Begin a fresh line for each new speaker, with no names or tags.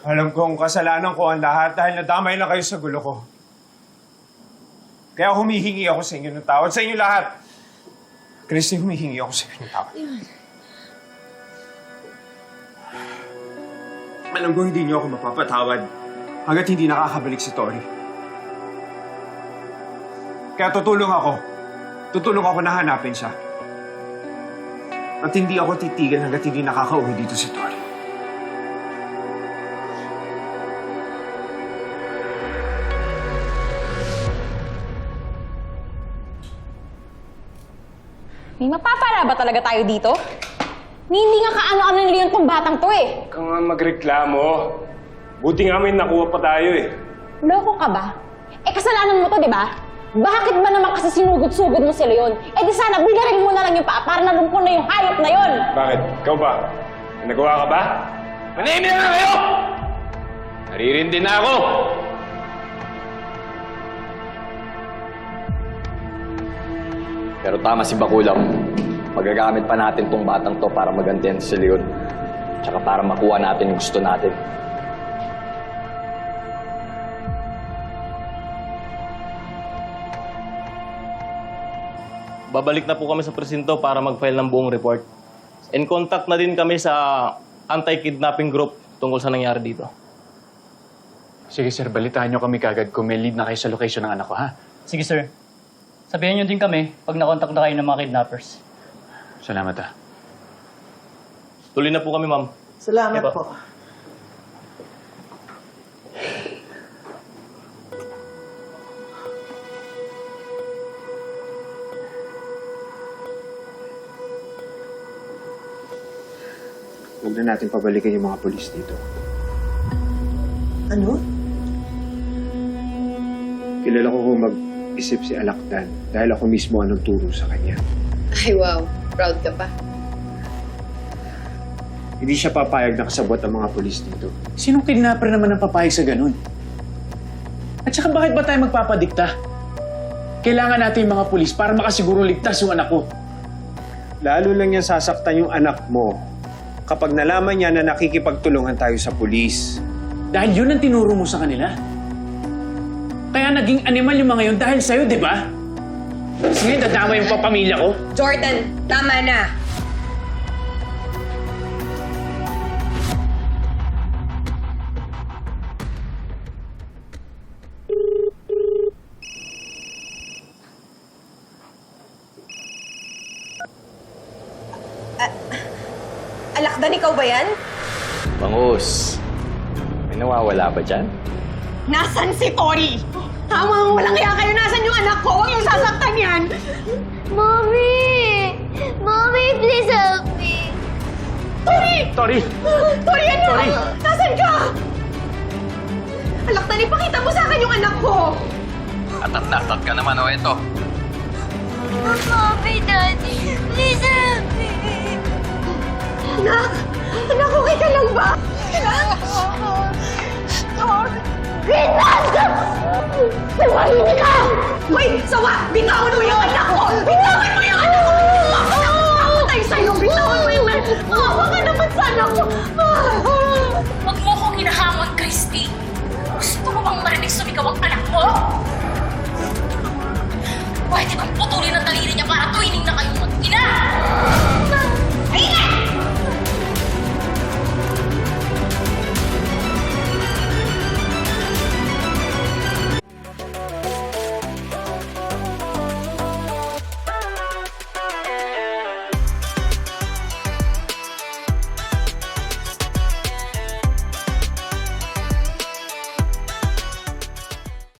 Alam kong kasalanan ko ang lahat dahil nadamay lang kayo sa gulo ko. Kaya humihingi ako sa inyo ng tawad. Sa inyo lahat. Christy, humihingi ako sa inyo ng tawad. Alam ko hindi niyo ako mapapatawad hanggat hindi nakakabalik si Tori. Kaya tutulong ako. Tutulong ako na hanapin siya. At hindi ako titigil hanggat hindi nakakauwi dito si Tori.
May mapapala ba talaga tayo dito? Ni hindi nga kaano-ano nila yung tong batang to eh.
Huwag ka nga magreklamo. Buti nga may nakuha pa tayo eh.
Loko ka ba? Eh kasalanan mo to, di ba? Bakit ba naman kasi sinugod-sugod mo si Leon? Eh di sana bigarin mo na lang yung paa para nalumpon na yung hayop na yon.
Bakit? Ikaw ba? May nagawa ka ba? Manahimik na kayo! Naririndi na ako!
Pero tama si Bakulang. Magagamit pa natin tong batang to para magantihan si Leon. Tsaka para makuha natin yung gusto natin.
Babalik na po kami sa presinto para mag-file ng buong report. In contact na din kami sa anti-kidnapping group tungkol sa nangyari dito.
Sige sir, balitaan nyo kami kagad kung may lead na kayo sa location ng anak ko, ha?
Sige, sir. Sabihan niyo din kami pag nakontak na kayo ng mga kidnappers.
Salamat, ha?
Tuloy na po kami, ma'am.
Salamat po.
Huwag na natin pabalikan yung mga polis dito.
Ano?
Kilala ko kung mag-isip si Alakdan dahil ako mismo ang nagturo sa kanya.
Ay, wow. Proud ka pa.
Hindi siya papayag na kasabot ang mga polis dito.
Sinong kidnapper naman ang papayag sa ganun? At saka bakit ba tayo magpapadikta? Kailangan natin yung mga pulis para makasiguro ligtas yung anak ko.
Lalo lang niya sasaktan yung anak mo kapag nalaman niya na nakikipagtulungan tayo sa pulis.
Dahil yun ang tinuro mo sa kanila. Kaya naging animal yung mga yun dahil sa'yo, di ba? Sige, dadama yung papamilya ko.
Jordan, tama na. Ah, Alakdan, ikaw ba yan?
Bangus, may nawawala ba dyan?
Nasaan si Tori? Tama, walang kaya kayo. Nasaan yung anak ko? Huwag yung sasaktan yan.
Mommy! Mommy, please help me!
Tori!
Tori!
Tori, ano?
Tori!
Nasaan ka? Alakdan, ipakita mo sa akin yung anak ko.
Atat-natat ka naman, o eto.
Mommy, Daddy, please help me!
Anak! Anak, okay ka lang ba? Anak!
Tumahimik ka!
Hoy, sawa! Bitawan mo yung anak ko! Bitawan mo yung anak ko!